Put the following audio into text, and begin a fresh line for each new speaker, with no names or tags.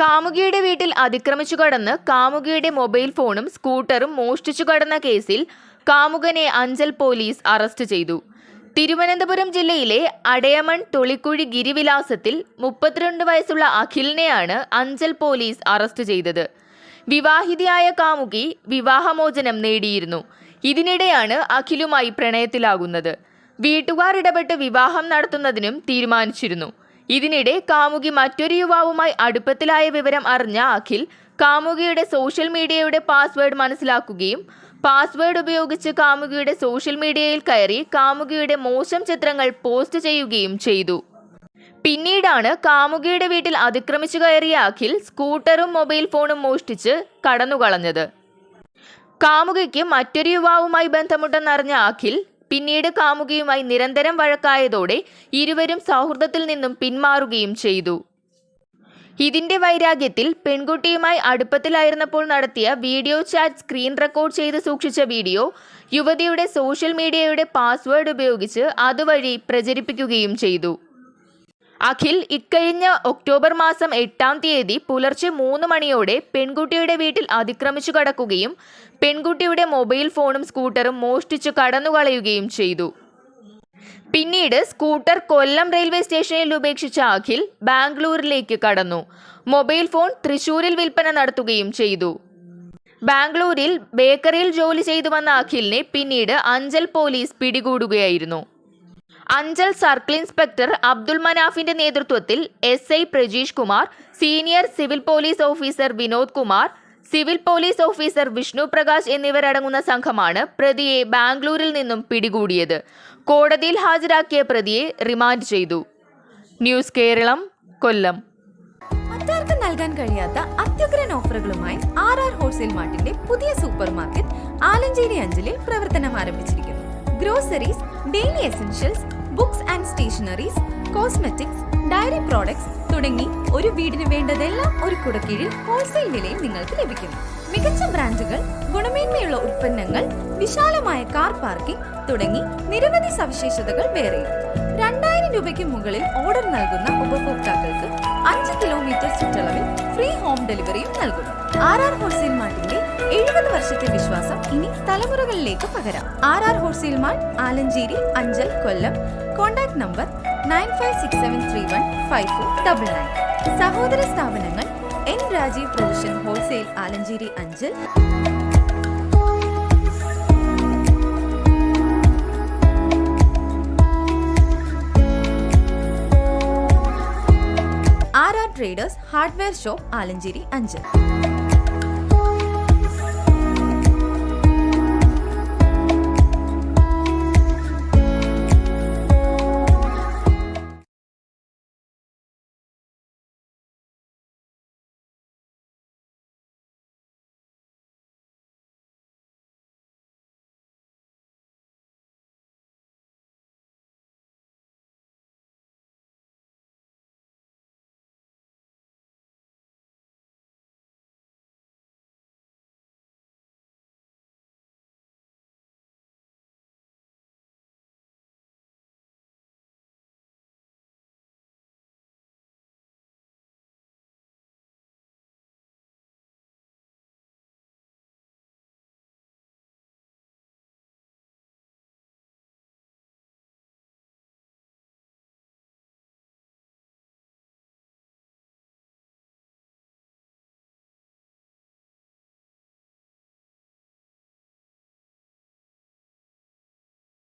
കാമുകിയുടെ വീട്ടിൽ അതിക്രമിച്ചു കടന്ന് കാമുകിയുടെ മൊബൈൽ ഫോണും സ്കൂട്ടറും മോഷ്ടിച്ചു കടന്ന കേസിൽ കാമുകനെ അഞ്ചൽ പോലീസ് അറസ്റ്റ് ചെയ്തു. തിരുവനന്തപുരം ജില്ലയിലെ അടയമൺ തൊളിക്കുഴി ഗിരിവിലാസത്തിൽ മുപ്പത്തിരണ്ട് വയസ്സുള്ള അഖിലിനെയാണ് അഞ്ചൽ പോലീസ് അറസ്റ്റ് ചെയ്തത്. വിവാഹിതയായ കാമുകി വിവാഹമോചനം നേടിയിരുന്നു. ഇതിനിടെയാണ് അഖിലുമായി പ്രണയത്തിലാകുന്നത്. വീട്ടുകാർ ഇടപെട്ട് വിവാഹം നടത്തുന്നതിനും തീരുമാനിച്ചിരുന്നു. ഇതിനിടെ കാമുകി മറ്റൊരു യുവാവുമായി അടുപ്പത്തിലായ വിവരം അറിഞ്ഞ അഖിൽ കാമുകിയുടെ സോഷ്യൽ മീഡിയയുടെ പാസ്വേഡ് മനസ്സിലാക്കുകയും പാസ്വേഡ് ഉപയോഗിച്ച് കാമുകിയുടെ സോഷ്യൽ മീഡിയയിൽ കയറി കാമുകിയുടെ മോശം ചിത്രങ്ങൾ പോസ്റ്റ് ചെയ്യുകയും ചെയ്തു. പിന്നീടാണ് കാമുകിയുടെ വീട്ടിൽ അതിക്രമിച്ചു കയറിയ അഖിൽ സ്കൂട്ടറും മൊബൈൽ ഫോണും മോഷ്ടിച്ച് കടന്നുകളഞ്ഞത്. കാമുകിക്ക് മറ്റൊരു യുവാവുമായി ബന്ധമുണ്ടെന്നറിഞ്ഞ അഖിൽ പിന്നീട് കാമുകിയുമായി നിരന്തരം വഴക്കായതോടെ ഇരുവരും സൗഹൃദത്തിൽ നിന്നും പിന്മാറുകയും ചെയ്തു. ഇതിന്റെ വൈരാഗ്യത്തിൽ പെൺകുട്ടിയുമായി അടുപ്പത്തിലായിരുന്നപ്പോൾ നടത്തിയ വീഡിയോ ചാറ്റ് സ്ക്രീൻ റെക്കോർഡ് ചെയ്ത് സൂക്ഷിച്ച വീഡിയോ യുവതിയുടെ സോഷ്യൽ മീഡിയയുടെ പാസ്വേഡ് ഉപയോഗിച്ച് അതുവഴി പ്രചരിപ്പിക്കുകയും ചെയ്തു. അഖിൽ ഇക്കഴിഞ്ഞ ഒക്ടോബർ മാസം എട്ടാം തീയതി പുലർച്ചെ മൂന്ന് മണിയോടെ പെൺകുട്ടിയുടെ വീട്ടിൽ അതിക്രമിച്ചു കടക്കുകയും പെൺകുട്ടിയുടെ മൊബൈൽ ഫോണും സ്കൂട്ടറും മോഷ്ടിച്ചു കടന്നുകളയുകയും ചെയ്തു. പിന്നീട് സ്കൂട്ടർ കൊല്ലം റെയിൽവേ സ്റ്റേഷനിൽ ഉപേക്ഷിച്ച അഖിൽ ബാംഗ്ലൂരിലേക്ക് കടന്നു. മൊബൈൽ ഫോൺ തൃശൂരിൽ വിൽപ്പന നടത്തുകയും ചെയ്തു. ബാംഗ്ലൂരിൽ ബേക്കറിയിൽ ജോലി ചെയ്തു വന്ന അഖിലിനെ പിന്നീട് അഞ്ചൽ പോലീസ് പിടികൂടുകയായിരുന്നു. അഞ്ചൽ സർക്കിൾ ഇൻസ്പെക്ടർ അബ്ദുൾ മനാഫിന്റെ നേതൃത്വത്തിൽ S I Prajeesh Kumar senior civil police officer Vinod Kumar civil police officer Vishnu Prakash എന്നിവരടങ്ങുന്ന സംഘമാണ് പ്രതിയെ ബാംഗ്ലൂരിൽ നിന്നും പിടികൂടിയത്. കോടതിയിൽ ഹാജരാക്കിയ പ്രതിയെ റിമാൻഡ് ചെയ്തു. ന്യൂസ് കേരളം കൊല്ലം.
മറ്റാർക്കും നൽകാൻ കഴിയാത്ത അത്യുഗ്രൻ ഓഫറുകളുമായി ആർ ആർ ഹോൾസെയിൽ മാർട്ടിന്റെ പുതിയ സൂപ്പർ മാർക്കറ്റ് ആലഞ്ചേരി അഞ്ചലിൽ പ്രവർത്തനം ആരംഭിച്ചിരിക്കുന്നു. Groceries daily essentials books and stationeries cosmetics dairy products തുടങ്ങി ഒരു വീടിന് വേണ്ടതെല്ലാം ഒരു കുടക്കീഴിൽ ഹോൾസെയിൽ വിലയിൽ നിങ്ങൾക്ക് ലഭിക്കും. മികച്ച ബ്രാൻഡുകൾ ഗുണമേന്മയുള്ള ഉൽപ്പന്നങ്ങൾ വിശാലമായ കാർ പാർക്കിംഗ് തുടങ്ങി നിരവധി സവിശേഷതകൾ വേറെയും. രണ്ടായിരം രൂപയ്ക്ക് മുകളിൽ ഓർഡർ നൽകുന്ന ഉപഭോക്താക്കൾക്ക് അഞ്ച് കിലോമീറ്റർ ചുറ്റളവിൽ ഫ്രീ ഹോം ഡെലിവറിയും നൽകുന്നു. ആർ ആർ ഹോൾസെയിൽ മാർട്ടിന്റെ എഴുപത് വർഷത്തെ വിശ്വാസം ഇനി തലമുറകളിലേക്ക് പകരാം. R R wholesale mart Alancherry Anchal Kollam. Contact number nine five six seven three one five four double nine. സഹോദര സ്ഥാപനങ്ങൾ N Rajeev provision wholesale Alancherry Anchal. R R traders hardware shop Alancherry Anchal